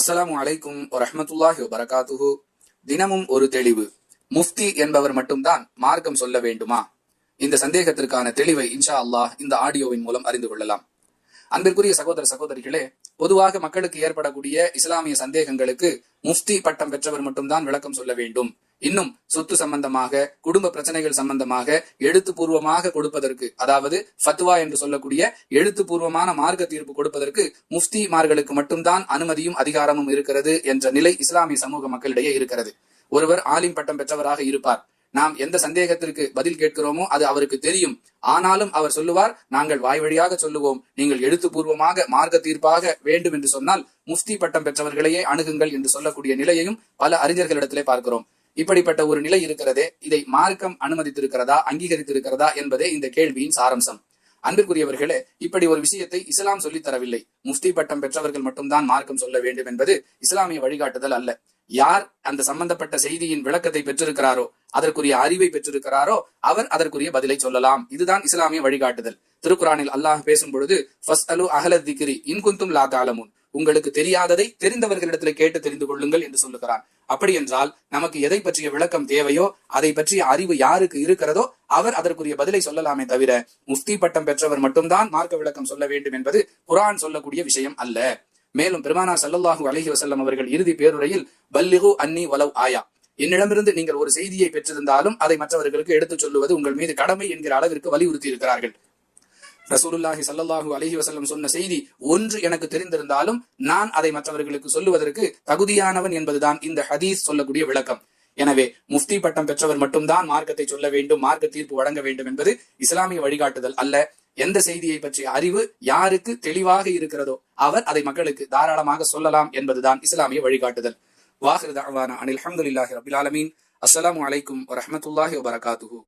அஸ்ஸலாமு அலைக்கும் வரஹ்மத்துல்லாஹி வரகாத்துஹு தினமும் ஒரு தெளிவு. முஃப்தி என்பவர் மட்டும்தான் மார்க்கம் சொல்ல வேண்டுமா? இந்த சந்தேகத்திற்கான தெளிவை இன்ஷா அல்லாஹ் இந்த ஆடியோவின் மூலம் அறிந்து கொள்ளலாம். அன்பிற்குரிய சகோதர சகோதரிகளே பொதுவாக மக்களுக்கு ஏற்படக்கூடிய இஸ்லாமிய சந்தேகங்களுக்கு முஃப்தி பட்டம் பெற்றவர் மட்டும்தான் விளக்கம் சொல்ல வேண்டும். இன்னும் சொத்து சம்பந்தமாக குடும்ப பிரச்சனைகள் சம்பந்தமாக எழுத்துப்பூர்வமாக கொடுப்பதற்கு அதாவது ஃபத்வா என்று சொல்லக்கூடிய எழுத்துப்பூர்வமான மார்க்க தீர்ப்பு கொடுப்பதற்கு முஃப்திமார்களுக்கு மட்டும்தான் அனுமதியும் அதிகாரமும் இருக்கிறது என்ற நிலை இஸ்லாமிய சமூக மக்களிடையே இருக்கிறது. ஒருவர் ஆலிம் பட்டம் பெற்றவராக இருப்பார். நாம் எந்த சந்தேகத்திற்கு பதில் கேட்கிறோமோ அது அவருக்கு தெரியும். ஆனாலும் அவர் சொல்லுவார் நாங்கள் வாய் வழியாக சொல்லுவோம். நீங்கள் எழுத்துப்பூர்வமாக மார்க்க தீர்ப்பாக வேண்டும் என்று சொன்னால் முஃப்தி பட்டம் பெற்றவர்களையே அணுகுங்கள் என்று சொல்லக்கூடிய நிலையையும் பல அறிஞர்களிடத்திலே பார்க்கிறோம். இப்படிப்பட்ட ஒரு நிலை இருக்கிறதே இதை மார்க்கம் அனுமதித்திருக்கிறதா அங்கீகரித்திருக்கிறதா என்பதே இந்த கேள்வியின் சாரம்சம். அன்பிற்குரியவர்களே இப்படி ஒரு விஷயத்தை இஸ்லாம் சொல்லித் தரவில்லை. முஃப்தி பட்டம் பெற்றவர்கள் மட்டும்தான் மார்க்கம் சொல்ல வேண்டும் என்பது இஸ்லாமிய வழிகாட்டுதல் அல்ல. யார் அந்த சம்பந்தப்பட்ட செய்தியின் விளக்கத்தை பெற்றிருக்கிறாரோ அதற்குரிய அறிவை பெற்றிருக்கிறாரோ அவர் அதற்குரிய பதிலை சொல்லலாம். இதுதான் இஸ்லாமிய வழிகாட்டுதல். திருக்குறானில் அல்லாஹ் பேசும் பொழுது அலு அஹல இன்குந்தும் லா தாலமுன். உங்களுக்கு தெரியாததை தெரிந்தவர்களிடத்தில் கேட்டு தெரிந்து கொள்ளுங்கள் என்று சொல்லுகிறான். அப்படி என்றால் நமக்கு எதை பற்றிய விளக்கம் தேவையோ அதை பற்றிய அறிவு யாருக்கு இருக்கிறதோ அவர் அதற்குரிய பதிலை சொல்லலாமே தவிர முஃப்தி பட்டம் பெற்றவர் மட்டும்தான் மார்க்க விளக்கம் சொல்ல வேண்டும் என்பது குரான் சொல்லக்கூடிய விஷயம் அல்ல. மேலும் பெருமானா சல்லல்லாஹூ அலஹி வசல்லம் அவர்கள் இறுதி பேருரையில் பல்லிகு அன்னி வலவ் ஆயா. என்னிடமிருந்து நீங்கள் ஒரு செய்தியை பெற்றிருந்தாலும் அதை மற்றவர்களுக்கு எடுத்துச் சொல்லுவது உங்கள் மீது கடமை என்கிற அளவிற்கு வலியுறுத்தி இருக்கிறார்கள். ரசூலுல்லாஹி சல்லாஹூ அலஹி வசல்லம் சொன்ன செய்தி ஒன்று எனக்கு தெரிந்திருந்தாலும் நான் அதை மற்றவர்களுக்கு சொல்லுவதற்கு தகுதியானவன் என்பதுதான் இந்த ஹதீஸ் சொல்லக்கூடிய விளக்கம். எனவே முஃப்தி பட்டம் பெற்றவர் மட்டும்தான் மார்க்கத்தை சொல்ல வேண்டும் மார்க்க தீர்ப்பு வழங்க வேண்டும் என்பது இஸ்லாமிய வழிகாட்டுதல் அல்ல. எந்த செய்தியை பற்றிய அறிவு யாருக்கு தெளிவாக இருக்கிறதோ அவர் அதை மக்களுக்கு தாராளமாக சொல்லலாம் என்பதுதான் இஸ்லாமிய வழிகாட்டுதல். வாஹிர் தாவானா அனில் அஹமதுல்லாஹி ரபில் ஆலமீன். அஸ்லாம் அலைக்கும் வரமத்துல்லாஹி வபரகாத்துஹு.